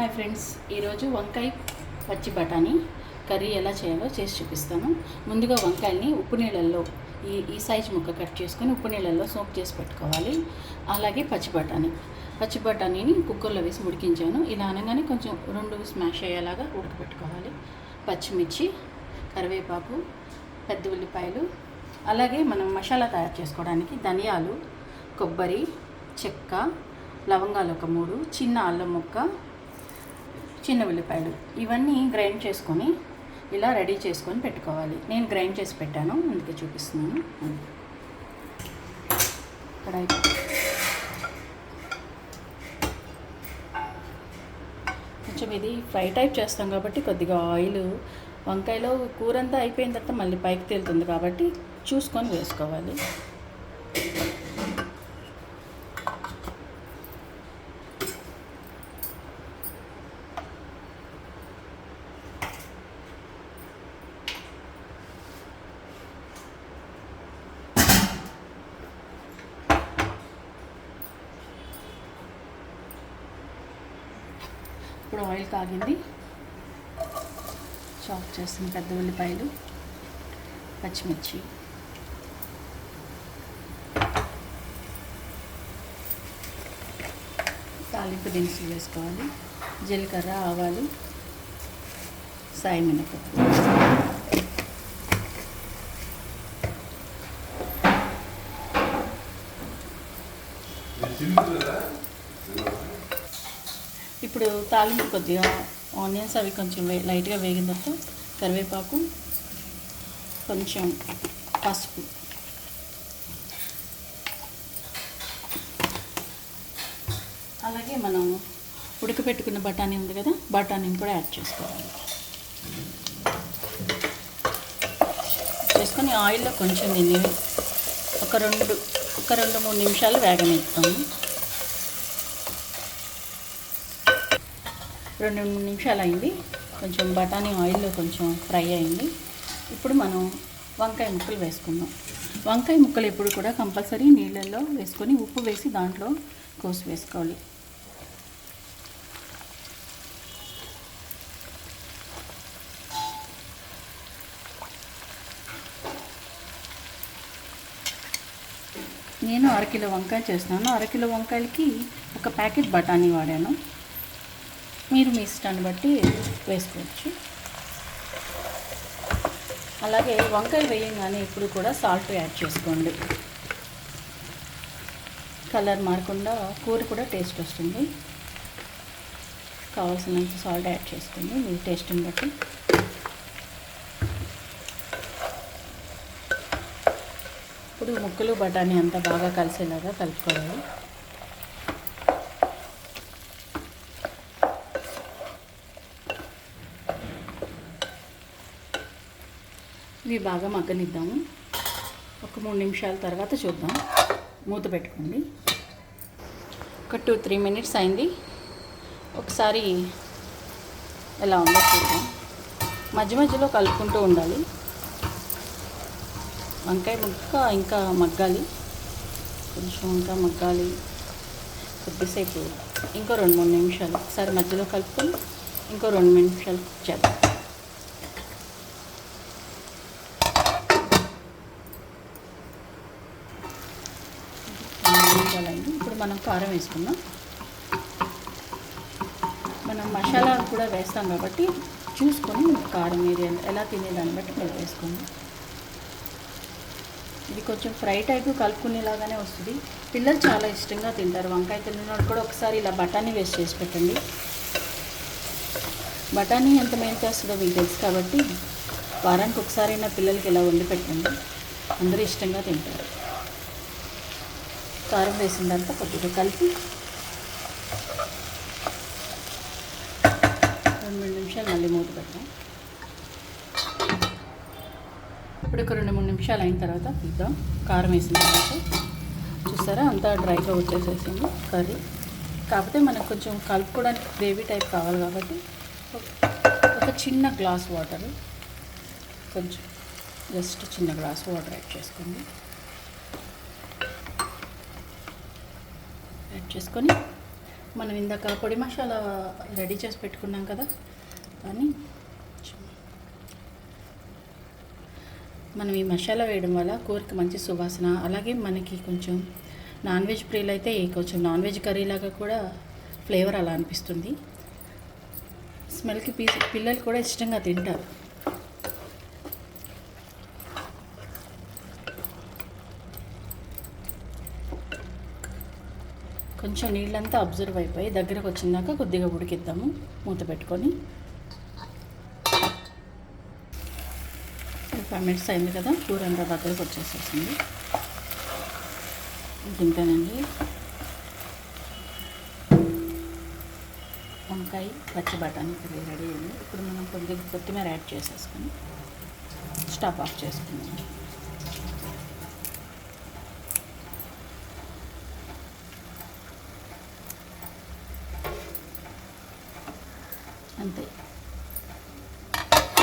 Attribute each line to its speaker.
Speaker 1: Hi friends ఈరోజు వంకాయ పచ్చి బఠానీ కర్రీ ఎలా చేయాలో చేసి చూపిస్తాను. ముందుగా వంకాయల్ని ఉప్పు నీళ్ళల్లో ఈ ఈ సైజ్ ముక్క కట్ చేసుకొని ఉప్పు నీళ్ళల్లో సోప్ చేసి పెట్టుకోవాలి. అలాగే పచ్చి బఠానీ. పచ్చి బఠానీని కుక్కర్లో వేసి ఉడికించాను. ఇలా అనగానే కొంచెం రెండు స్మాష్ అయ్యేలాగా ఉడకబెట్టుకోవాలి పచ్చిమిర్చి కరివేపాకు పెద్ద ఉల్లిపాయలు అలాగే మనం మసాలా తయారు చేసుకోవడానికి ధనియాలు కొబ్బరి చెక్క లవంగాలు ఒక మూడు చిన్న అల్లం ముక్క చిన్న ఉల్లిపాయలు ఇవన్నీ గ్రైండ్ చేసుకొని ఇలా రెడీ చేసుకొని పెట్టుకోవాలి. నేను గ్రైండ్ చేసి పెట్టాను అందుకే చూపిస్తున్నాను. కడాయి. కొంచెం ఇది ఫ్రై టైప్ చేస్తాం కాబట్టి కొద్దిగా ఆయిల్ వంకాయలో కూర అంతా అయిపోయిన తర్వాత మళ్ళీ పైకి తేలుతుంది కాబట్టి చూసుకొని వేసుకోవాలి. ఇప్పుడు ఆయిల్ కాగింది. చాప్ చేసిన పెద్ద ఉల్లిపాయలు పచ్చిమిర్చి. తాలింపు దినుసులు వేసుకోవాలి. జీలకర్ర ఆవాలు సాయి మినపప్పు ఇప్పుడు తాలింపు కొద్దిగా ఆనియన్స్ అవి కొంచెం వే లైట్గా వేగిన తర్వాత కరివేపాకు కొంచెం పసుపు. అలాగే మనం ఉడకపెట్టుకున్న బఠానీ ఉంది కదా బఠానీని కూడా యాడ్ చేసుకోవాలి. చేసుకొని ఆయిల్లో కొంచెం దీన్ని ఒక రెండు ఒక రెండు మూడు నిమిషాలు వేగనిస్తాము రెండు మూడు నిమిషాలు అయింది కొంచెం బఠానీ ఆయిల్లో కొంచెం ఫ్రై అయింది. ఇప్పుడు మనం వంకాయ ముక్కలు వేసుకుందాం. వంకాయ ముక్కలు ఎప్పుడు కూడా కంపల్సరీ నీళ్ళల్లో వేసుకొని ఉప్పు వేసి దాంట్లో కోసి వేసుకోవాలి. నేను అరకిలో వంకాయ చేస్తున్నాను. అరకిలో వంకాయలకి ఒక ప్యాకెట్ బఠానీ వాడాను. మీరు మీ ఇష్టాన్ని బట్టి వేసుకోవచ్చు. అలాగే వంకాయ వేయంగానే ఇప్పుడు కూడా సాల్ట్ యాడ్ చేసుకోండి. కలర్ మారకుండా కూర కూడా టేస్ట్ వస్తుంది. కావాల్సినంత సాల్ట్ యాడ్ చేసుకోండి. మీ టేస్ట్ని బట్టి. ఇప్పుడు ముక్కలు బఠానీ అంతా బాగా కలిసేలాగా కలుపుకోవాలి. ఇవి బాగా మగ్గనిద్దాము. ఒక మూడు నిమిషాల తర్వాత చూద్దాం. మూత పెట్టుకోండి. ఒక టూ త్రీ మినిట్స్ అయింది. ఒకసారి ఎలా ఉందో చూద్దాం. మధ్య మధ్యలో కలుపుకుంటూ ఉండాలి. వంకాయ ముక్క ఇంకా మగ్గాలి. కొంచెం ఇంకా మగ్గాలి. కొద్దిసేపు ఇంకో రెండు మూడు నిమిషాలు. ఒకసారి మధ్యలో కలుపుకొని ఇంకో రెండు నిమిషాలు చేద్దాం నిమిషాలైంది ఇప్పుడు మనం కారం వేసుకుందాం. మనం మసాలా కూడా వేస్తాం కాబట్టి చూసుకొని కారం ఏది ఎలా తినేదాన్ని బట్టి మీరు వేసుకుందాం. ఇది కొంచెం ఫ్రై టైప్ కలుపుకునేలాగానే వస్తుంది. పిల్లలు చాలా ఇష్టంగా తింటారు. వంకాయ తిన్నవాడు కూడా ఒకసారి ఇలా బఠానీ వేస్ట్ చేసి పెట్టండి. బఠానీ ఎంత మేలు చేస్తుందో మీకు తెలుసు కాబట్టి వారానికి ఒకసారైనా పిల్లలకి ఇలా వండి పెట్టండి. అందరూ ఇష్టంగా తింటారు. కారం వేసిన తర్వాత కొద్దిగా కలిపి రెండు మూడు నిమిషాలు మళ్ళీ మూత పెడతాం. ఇప్పుడు ఒక రెండు మూడు నిమిషాలు అయిన తర్వాత తీద్దాం. కారం వేసిన తర్వాత చూసారా అంతా డ్రైగా వచ్చేసేసింది కర్రీ. కాకపోతే మనకు కొంచెం కలుపుకోవడానికి గ్రేవీ టైప్ కావాలి కాబట్టి ఒక చిన్న గ్లాస్ వాటర్ కొంచెం జస్ట్ చిన్న గ్లాస్ వాటర్ యాడ్ చేసుకోండి. చేసుకొని మనం ఇందాక పొడి మసాలా రెడీ చేసి పెట్టుకున్నాం కదా కానీ మనం ఈ మసాలా వేయడం వల్ల కూరకి మంచి సువాసన అలాగే మనకి కొంచెం నాన్ వెజ్ ప్రియులు అయితే కొంచెం నాన్ వెజ్ కర్రీ లాగా కూడా ఫ్లేవర్ అలా అనిపిస్తుంది. స్మెల్కి పీస్ పిల్లలు కూడా ఇష్టంగా తింటారు. కొంచెం నీళ్ళంతా అబ్జర్వ్ అయిపోయి దగ్గరకు వచ్చిందాక కొద్దిగా ఉడికిద్దాము. మూత పెట్టుకొని. ఫైవ్ మినిట్స్ అయింది కదా కూర అంతా దగ్గరకు వచ్చేసేసింది. తింటానండి. వంకాయ పచ్చి బఠానీ కర్రీ రెడీ అయింది. ఇప్పుడు మనం కొద్దిగా కొత్తిమీర యాడ్ చేసేసుకొని స్టవ్ ఆఫ్ చేసుకుందాం. అంతే